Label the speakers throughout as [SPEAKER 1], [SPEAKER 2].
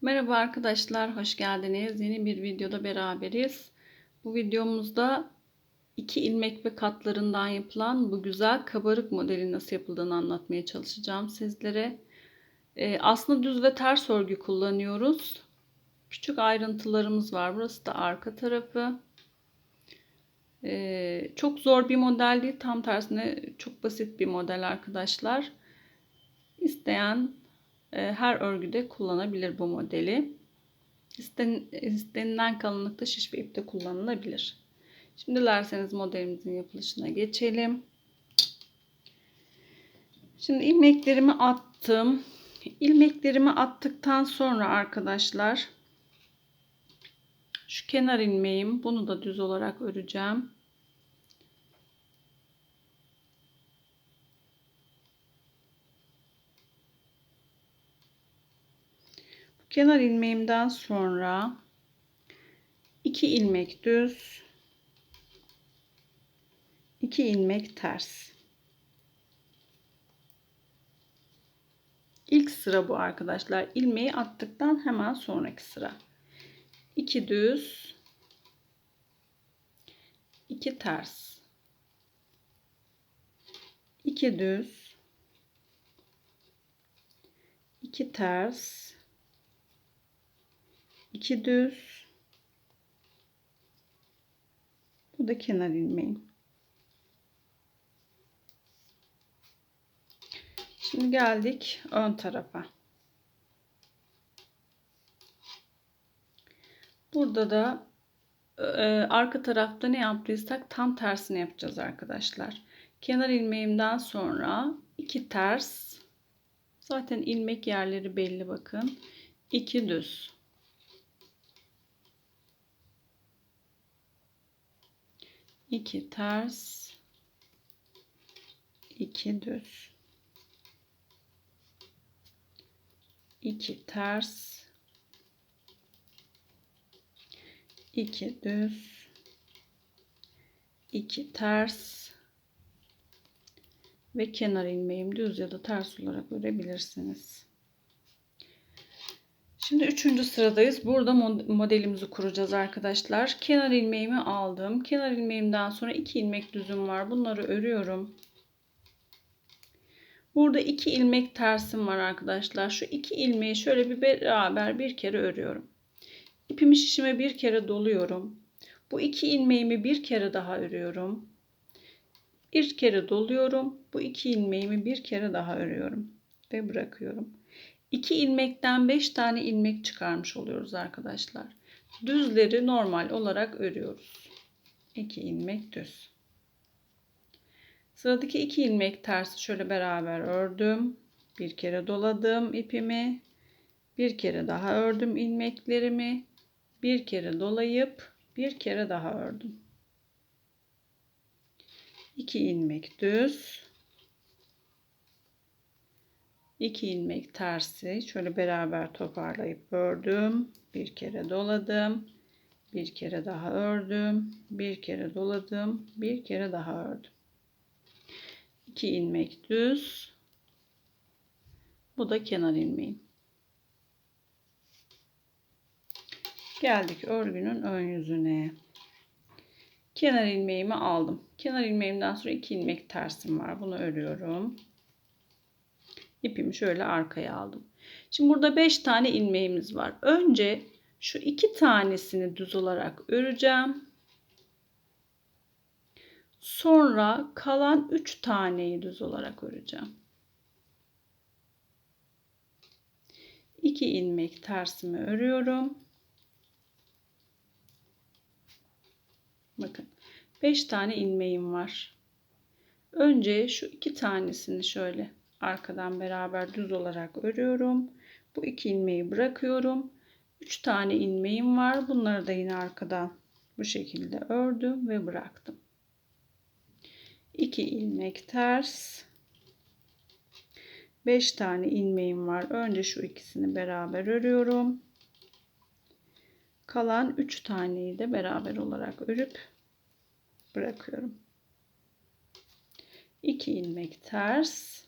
[SPEAKER 1] Merhaba arkadaşlar, hoş geldiniz. Yeni bir videoda beraberiz. Bu videomuzda iki ilmek ve katlarından yapılan bu güzel kabarık modeli nasıl yapıldığını anlatmaya çalışacağım sizlere. Ee, aslında düz ve ters örgü kullanıyoruz. Küçük ayrıntılarımız var. Burası da arka tarafı. Ee, çok zor bir model değil. Tam tersine çok basit bir model arkadaşlar. İsteyen her örgüde kullanabilir bu modeli. İsten, istenilen kalınlıkta şiş ve ipte kullanılabilir. Şimdi dilerseniz modelimizin yapılışına geçelim. Şimdi ilmeklerimi attım. İlmeklerimi attıktan sonra arkadaşlar şu kenar ilmeğim bunu da düz olarak öreceğim. Kenar ilmeğimden sonra iki ilmek düz iki ilmek ters. İlk sıra bu arkadaşlar. İlmeği attıktan hemen sonraki sıra. 2 düz 2 ters. 2 düz 2 ters 2 düz. Bu da kenar ilmeğim. Şimdi geldik ön tarafa. Burada da e, arka tarafta ne yaptıysak tam tersini yapacağız arkadaşlar. Kenar ilmeğimden sonra iki ters. Zaten ilmek yerleri belli bakın. 2 düz 2 ters 2 düz. 2 ters 2 düz. 2 ters. Ve kenar ilmeğim düz ya da ters olarak örebilirsiniz. Şimdi üçüncü sıradayız. Burada modelimizi kuracağız arkadaşlar. Kenar ilmeğimi aldım. Kenar ilmeğimden sonra iki ilmek düzüm var. Bunları örüyorum. Burada iki ilmek tersim var arkadaşlar. Şu iki ilmeği şöyle bir beraber bir kere örüyorum. İpimi şişime bir kere doluyorum. Bu iki ilmeğimi bir kere daha örüyorum. Bir kere doluyorum. Bu iki ilmeğimi bir kere daha örüyorum ve bırakıyorum. 2 ilmekten 5 tane ilmek çıkarmış oluyoruz arkadaşlar. Düzleri normal olarak örüyoruz. 2 ilmek düz. Sıradaki 2 ilmek tersi şöyle beraber ördüm. Bir kere doladım ipimi. Bir kere daha ördüm ilmeklerimi. Bir kere dolayıp bir kere daha ördüm. 2 ilmek düz 2 ilmek tersi şöyle beraber toparlayıp ördüm. Bir kere doladım. Bir kere daha ördüm. Bir kere doladım. Bir kere daha ördüm. 2 ilmek düz. Bu da kenar ilmeğim. Geldik örgünün ön yüzüne. Kenar ilmeğimi aldım. Kenar ilmeğimden sonra 2 ilmek tersim var. Bunu örüyorum ipimi şöyle arkaya aldım. Şimdi burada 5 tane ilmeğimiz var. Önce şu iki tanesini düz olarak öreceğim. Sonra kalan 3 taneyi düz olarak öreceğim. 2 ilmek tersimi örüyorum. Bakın 5 tane ilmeğim var. Önce şu iki tanesini şöyle arkadan beraber düz olarak örüyorum. Bu iki ilmeği bırakıyorum. 3 tane ilmeğim var. Bunları da yine arkadan bu şekilde ördüm ve bıraktım. 2 ilmek ters. 5 tane ilmeğim var. Önce şu ikisini beraber örüyorum. Kalan 3 taneyi de beraber olarak örüp bırakıyorum. 2 ilmek ters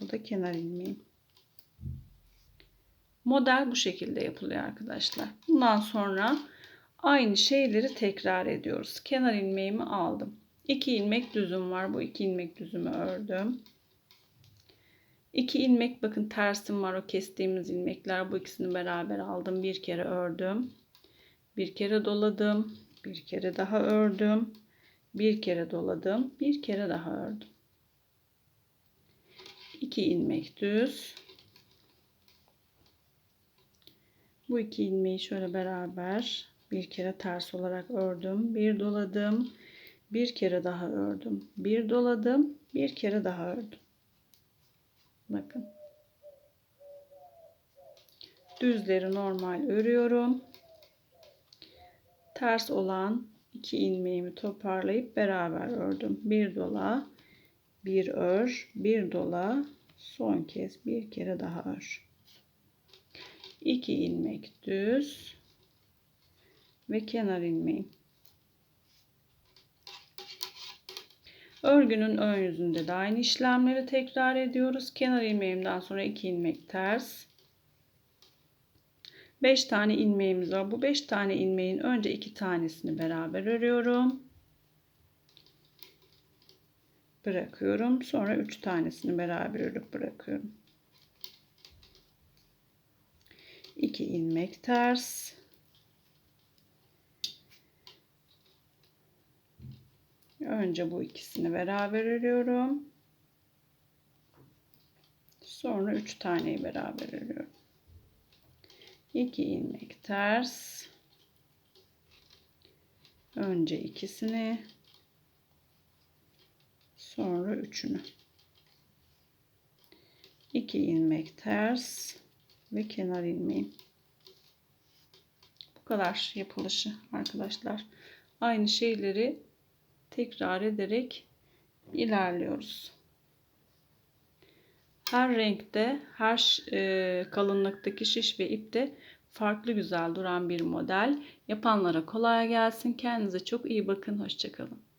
[SPEAKER 1] bu da kenar ilmeğim. Model bu şekilde yapılıyor arkadaşlar. Bundan sonra aynı şeyleri tekrar ediyoruz. Kenar ilmeğimi aldım. 2 ilmek düzüm var. Bu 2 ilmek düzümü ördüm. 2 ilmek bakın tersim var o kestiğimiz ilmekler. Bu ikisini beraber aldım. Bir kere ördüm. Bir kere doladım. Bir kere daha ördüm. Bir kere doladım. Bir kere daha ördüm. 2 ilmek düz. Bu iki ilmeği şöyle beraber bir kere ters olarak ördüm. Bir doladım. Bir kere daha ördüm. Bir doladım. Bir kere daha ördüm. Bakın. Düzleri normal örüyorum. Ters olan iki ilmeğimi toparlayıp beraber ördüm. Bir dola, bir ör, bir dola, son kez bir kere daha ör. 2 ilmek düz ve kenar ilmeğim. Örgünün ön yüzünde de aynı işlemleri tekrar ediyoruz. Kenar ilmeğimden sonra 2 ilmek ters. 5 tane ilmeğimiz var. Bu 5 tane ilmeğin önce 2 tanesini beraber örüyorum. Bırakıyorum. Sonra 3 tanesini beraber örüp bırakıyorum. 2 ilmek ters. Önce bu ikisini beraber örüyorum. Sonra 3 taneyi beraber örüyorum. 2 ilmek ters. Önce ikisini sonra üçünü. 2 ilmek ters ve kenar ilmeğim. Bu kadar yapılışı arkadaşlar. Aynı şeyleri tekrar ederek ilerliyoruz. Her renkte, her e, kalınlıktaki şiş ve ipte farklı güzel duran bir model. Yapanlara kolay gelsin. Kendinize çok iyi bakın. Hoşçakalın.